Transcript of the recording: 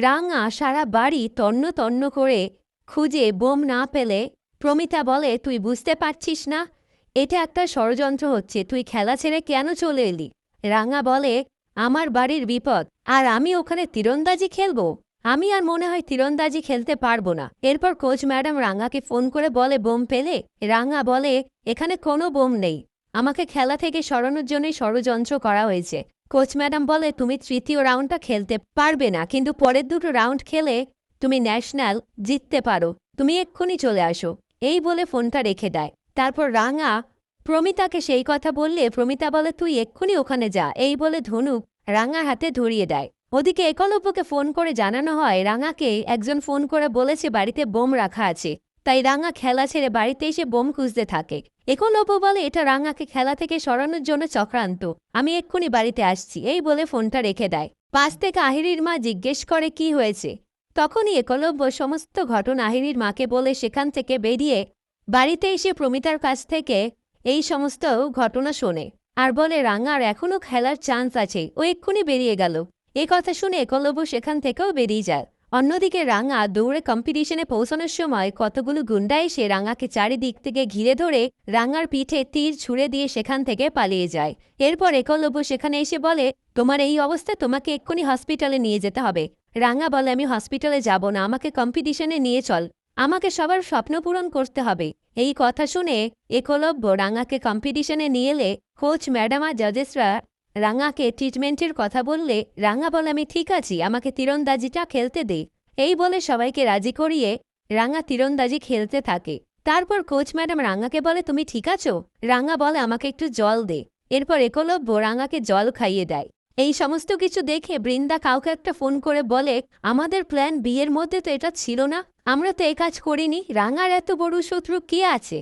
রাঙা সারা বাড়ি তন্ন তন্ন করে খুঁজে বোম না পেলে প্রমিতা বলে, তুই বুঝতে পারছিস না? এটা একটা ষড়যন্ত্র হচ্ছে। তুই খেলা ছেড়ে কেন চলে এলি? রাঙা বলে, আমার বাড়ির বিপদ। আর আমি ওখানে তীরন্দাজি খেলব? আমি আর মনে হয় তীরন্দাজি খেলতে পারব না। এরপর কোচ ম্যাডাম রাঙাকে ফোন করে বলে, বোম পেলে? রাঙা বলে, এখানে কোনো বোম নেই। আমাকে খেলা থেকে সরানোর জন্যই ষড়যন্ত্র করা হয়েছে। কোচ ম্যাডাম বলে, তুমি তৃতীয় রাউন্ডটা খেলতে পারবে না, কিন্তু পরের দুটো রাউন্ড খেলে তুমি ন্যাশনাল জিততে পারো। তুমি এক্ষুনি চলে আসো। এই বলে ফোনটা রেখে দেয়। তারপর রাঙা প্রমিতাকে সেই কথা বললে, প্রমিতা বলে, তুই এক্ষুনি ওখানে যা। এই বলে ধনুক রাঙার হাতে ধরিয়ে দেয়। ওদিকে একলব্যকে ফোন করে জানানো হয়, রাঙাকে একজন ফোন করে বলেছে, বাড়িতে বোম রাখা আছে। তাই রাঙা খেলা ছেড়ে বাড়িতে এসে বোম খুঁজতে থাকে। একলব্য বলে, এটা রাঙাকে খেলা থেকে সরানোর জন্য চক্রান্ত। আমি এক্ষুনি বাড়িতে আসছি। এই বলে ফোনটা রেখে দেয়। পাশ থেকে আহিরির মা জিজ্ঞেস করে, কি হয়েছে? তখনই একলব্য সমস্ত ঘটনা আহিরির মাকে বলে সেখান থেকে বেরিয়ে বাড়িতে এসে প্রমিতার কাছ থেকে এই সমস্ত ঘটনা শোনে আর বলে, রাঙার এখনও খেলার চান্স আছে। ও এক্ষুনি বেরিয়ে গেল। এ কথা শুনে একলব্য সেখান থেকেও বেরিয়ে যায়। অন্যদিকে রাঙা দৌড়ে কম্পিটিশনে পৌঁছানোর সময় কতগুলো গুন্ডা এসে রাঙাকে চারিদিক থেকে ঘিরে ধরে রাঙার পিঠে তীর ছুঁড়ে দিয়ে সেখান থেকে পালিয়ে যায়। এরপর একলব্য সেখানে এসে বলে, তোমার এই অবস্থা, তোমাকে এক্ষুনি হসপিটালে নিয়ে যেতে হবে। রাঙা বলে, আমি হসপিটালে যাব না, আমাকে কম্পিটিশনে নিয়ে চল। আমাকে সবার স্বপ্ন পূরণ করতে হবে। এই কথা শুনে একলব্য রাঙাকে কম্পিটিশনে নিয়ে এলে কোচ ম্যাডাম জাজেসরা রাঙাকে ট্রিটমেন্টের কথা বললে, রাঙা বলে, আমি ঠিক আছি, আমাকে তীরন্দাজিটা খেলতে দে। এই বলে সবাইকে রাজি করিয়ে রাঙা তীরন্দাজি খেলতে থাকে। তারপর কোচ ম্যাডাম রাঙাকে বলে, তুমি ঠিক আছো? রাঙা বলে, আমাকে একটু জল দে। এরপর একলব্য রাঙাকে জল খাইয়ে দেয়। এই সমস্ত কিছু দেখে বৃন্দা কাউকে একটা ফোন করে বলে, আমাদের প্ল্যান বিয়ের মধ্যে তো এটা ছিল না, আমরা তো এই কাজ করিনি। রাঙার এত বড় শত্রু কে আছে?